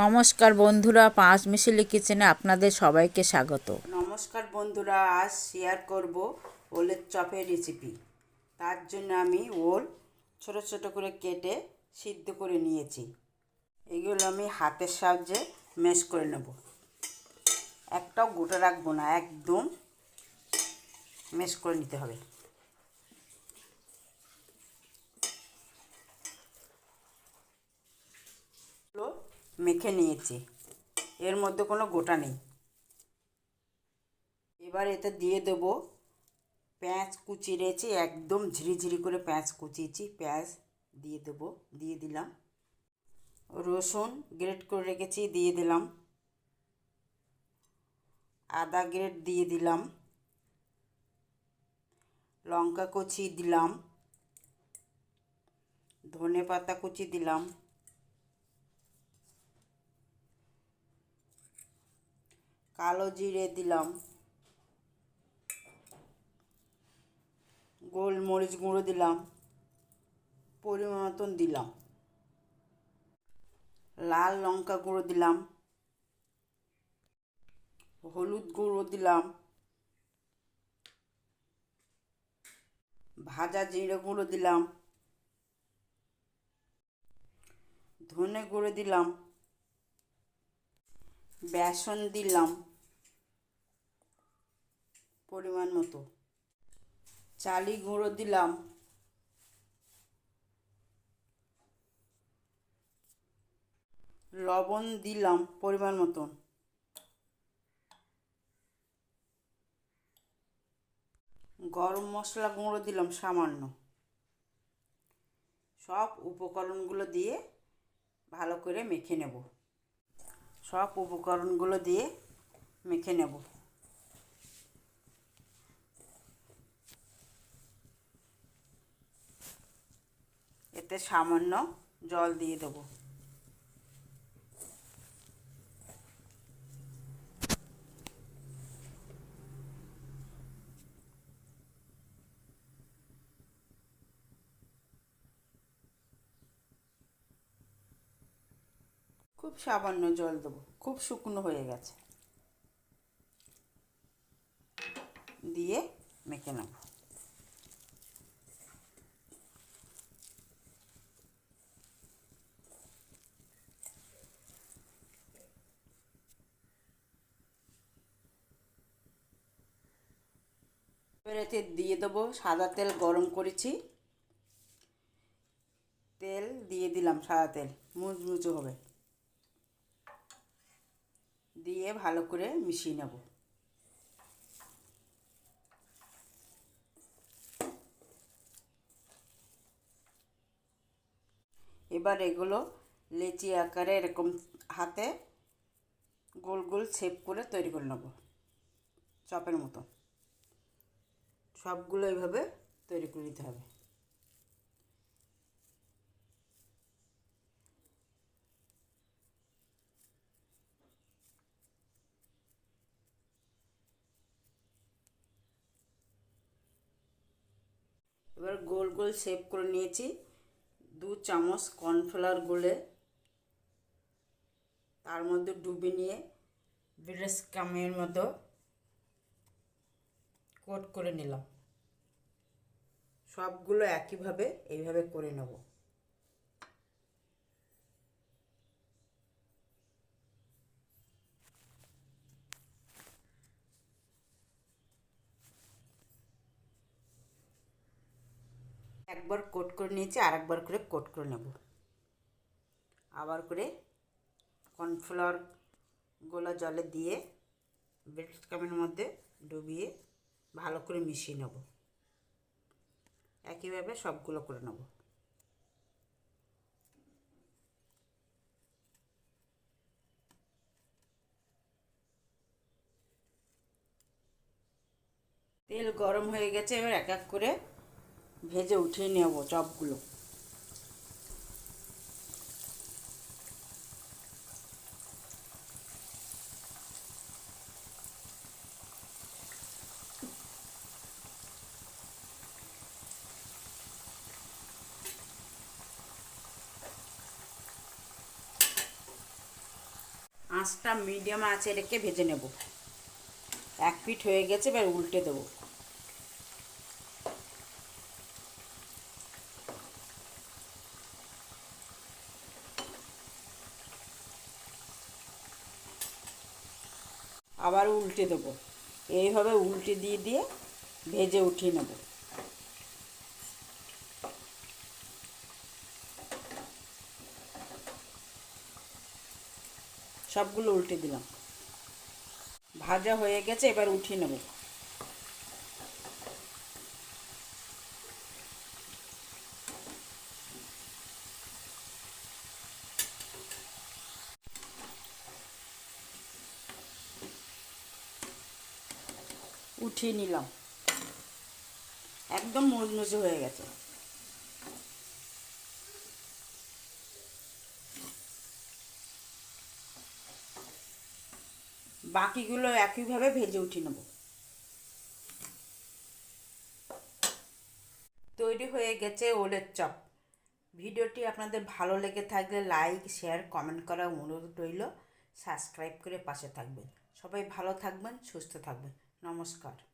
নমস্কার বন্ধুরা, পাঁচ মিশিলি কিচেনে আপনাদের সবাইকে স্বাগত। নমস্কার বন্ধুরা, আজ শেয়ার করব ওলের চপের রেসিপি তার জন্য আমি ওল ছোট ছোট করে কেটে সিদ্ধ করে নিয়েছি। এগুলো আমি হাতের সাহায্যে ম্যাশ করে নেব। একটাও গোটা রাখব না, একদম ম্যাশ করে নিতে হবে এগুলো মেখে নিয়েছি। এর মধ্যে কোনো গোটা নেই। এবার এতে দিয়ে দেবো পেঁয়াজ কুচি রয়েছে একদম ঝিরিঝিরি করে পেঁয়াজ কুচিয়েছি। পেঁয়াজ দিয়ে দেবো, দিয়ে দিলাম। রসুন গ্রেট করে রেখেছি, দিয়ে দিলাম। আদা গ্রেট দিয়ে দিলাম। লঙ্কা কুচি দিলাম। ধনে পাতা কুচি দিলাম। কালো জিরে দিলাম। গোলমরিচ গুঁড়ো দিলাম। পরিমাণ দিলাম। লাল লঙ্কা গুঁড়ো দিলাম। হলুদ গুঁড়ো দিলাম। ভাজা জিরে গুঁড়ো দিলাম। ধনে গুঁড়ো দিলাম। বেসন দিলাম। পরিমাণ মতো। চালি গুঁড়ো দিলাম। লবণ দিলাম পরিমাণ মতন। গরম মশলা গুঁড়ো দিলাম সামান্য। সব উপকরণগুলো দিয়ে ভালো করে মেখে নেব। সব উপকরণগুলো দিয়ে মেখে নেব। এতে সামান্য জল দিয়ে দেবো। খুব সামান্য জল দেবো, খুব শুকনো হয়ে গেছে। দিয়ে মেখে নেব। এতে দিয়ে দেবো, সাদা তেল গরম করেছি। তেল দিয়ে দিলাম সাদা তেল, মুচমুচো হবে। দিয়ে ভালো করে মিশিয়ে নেব। এবার এগুলো লেচি আকারে এরকম হাতে গোল গোল শেপ করে তৈরি করে নেব, চপের মতো। সবগুলো এইভাবে তৈরি করে নিতে হবে। এবার গোল গোল শেপ করে নিয়েছি। দু চামচ কর্নফ্লাওয়ার গুলে। তার মধ্যে ডুবে নিয়ে ব্রেস কামের মতো কোট করে নিলাম। সবগুলো একইভাবে এইভাবে করে নেব। একবার কোট করে নিয়েছি আর একবার করে কোট করে নেব। আবার করে কর্নফ্লাওয়ার গোলা জলে দিয়ে ব্রেড কামের মধ্যে ডুবিয়ে ভালো করে মিশিয়ে নেব। একইভাবে সবগুলো করে নেব। তেল গরম হয়ে গেছে, এবার এক এক করে ভেজে উঠিয়ে নেব চপগুলো। আঁচটা মিডিয়াম আঁচে রেখে ভেজে নেব। এক পিঠ হয়ে গেছে, এবার উল্টে দেবো। আবার উল্টে দেবো। এইভাবে উল্টে দিয়ে দিয়ে ভেজে উঠিয়ে নেব। সবগুলো উল্টে দিলাম। ভাজা হয়ে গেছে, এবার উঠিয়ে নেব। উঠিয়ে নিলাম। একদম মুচমুচে হয়ে গেছে। বাকিগুলো একইভাবে ভেজে উঠিয়ে নেব। তৈরি হয়ে গেছে ওলের চপ। ভিডিওটি আপনাদের ভালো লেগে থাকলে লাইক, শেয়ার, কমেন্ট করা অনুরোধ রইল। সাবস্ক্রাইব করে পাশে থাকবেন। সবাই ভালো থাকবেন, সুস্থ থাকবেন। নমস্কার।